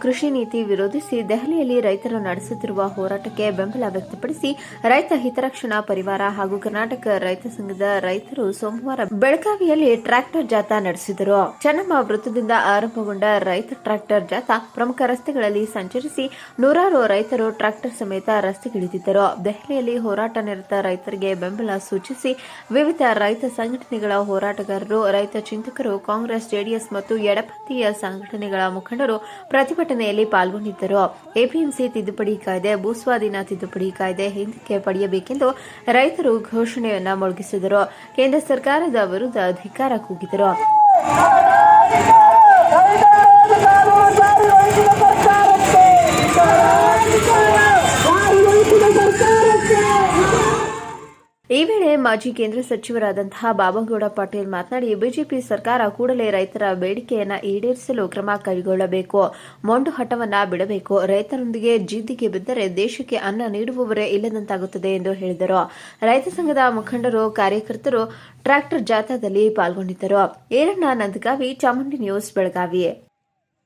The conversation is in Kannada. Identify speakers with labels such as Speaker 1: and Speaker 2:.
Speaker 1: ಕೃಷಿ ನೀತಿ ವಿರೋಧಿಸಿ ದೆಹಲಿಯಲ್ಲಿ ರೈತರು ನಡೆಸುತ್ತಿರುವ ಹೋರಾಟಕ್ಕೆ ಬೆಂಬಲ ವ್ಯಕ್ತಪಡಿಸಿ ರೈತ ಹಿತರಕ್ಷಣಾ ಪರಿವಾರ ಹಾಗೂ ಕರ್ನಾಟಕ ರೈತ ಸಂಘದ ರೈತರು ಸೋಮವಾರ ಬೆಳಗಾವಿಯಲ್ಲಿ ಟ್ರ್ಯಾಕ್ಟರ್ ಜಾಥಾ ನಡೆಸಿದರು. ಚನ್ನಮ್ಮ ವೃತ್ತದಿಂದ ಆರಂಭಗೊಂಡ ರೈತ ಟ್ರ್ಯಾಕ್ಟರ್ ಜಾಥಾ ಪ್ರಮುಖ ರಸ್ತೆಗಳಲ್ಲಿ ಸಂಚರಿಸಿ ನೂರಾರು ರೈತರು ಟ್ರ್ಯಾಕ್ಟರ್ ಸಮೇತ ರಸ್ತೆಗಿಳಿದಿದ್ದರು. ದೆಹಲಿಯಲ್ಲಿ ಹೋರಾಟ ನಿರತ ರೈತರಿಗೆ ಬೆಂಬಲ ಸೂಚಿಸಿ ವಿವಿಧ ರೈತ ಸಂಘಟನೆಗಳ ಹೋರಾಟಗಾರರು, ರೈತ ಚಿಂತಕರು, ಕಾಂಗ್ರೆಸ್, ಜೆಡಿಎಸ್ ಮತ್ತು ಎಡಪಂಥೀಯ ಸಂಘಟನೆಗಳ ಮುಖಂಡರು ಪ್ರತಿಭಟನೆಯಲ್ಲಿ ಪಾಲ್ಗೊಂಡಿದ್ದರು. ಎಪಿಎಂಸಿ ತಿದ್ದುಪಡಿ ಕಾಯ್ದೆ, ಭೂಸ್ವಾಧೀನ ತಿದ್ದುಪಡಿ ಕಾಯ್ದೆ ಹಿಂದಕ್ಕೆ ಪಡೆಯಬೇಕೆಂದು ರೈತರು ಘೋಷಣೆಯನ್ನ ಮೊಳಗಿಸಿದರು. ಕೇಂದ್ರ ಸರ್ಕಾರದ ವಿರುದ್ಧ ಅಧಿಕಾರ ಕೂಗಿದರು. ಈ ವೇಳೆ ಮಾಜಿ ಕೇಂದ್ರ ಸಚಿವರಾದಂತಹ ಬಾಬಾಗೌಡ ಪಾಟೀಲ್ ಮಾತನಾಡಿ, ಬಿಜೆಪಿ ಸರ್ಕಾರ ಕೂಡಲೇ ರೈತರ ಬೇಡಿಕೆಯನ್ನ ಈಡೇರಿಸಲು ಕ್ರಮ ಕೈಗೊಳ್ಳಬೇಕು. ಮೊಂಡು ಹಠವನ್ನ ಬಿಡಬೇಕು. ರೈತರೊಂದಿಗೆ ಜಿದ್ದಿಗೆ ಬಿದ್ದರೆ ದೇಶಕ್ಕೆ ಅನ್ನ ನೀಡುವವರೇ ಇಲ್ಲದಂತಾಗುತ್ತದೆ ಎಂದು ಹೇಳಿದರು. ರೈತ ಸಂಘದ ಮುಖಂಡರು, ಕಾರ್ಯಕರ್ತರು ಟ್ರ್ಯಾಕ್ಟರ್ ಜಾಥಾದಲ್ಲಿ ಪಾಲ್ಗೊಂಡಿದ್ದರು. ಏರಣ್ಣ ನಂದಗಾವಿ, ಚಾಮುಂಡಿ ನ್ಯೂಸ್ ಬೆಳಗಾವಿ.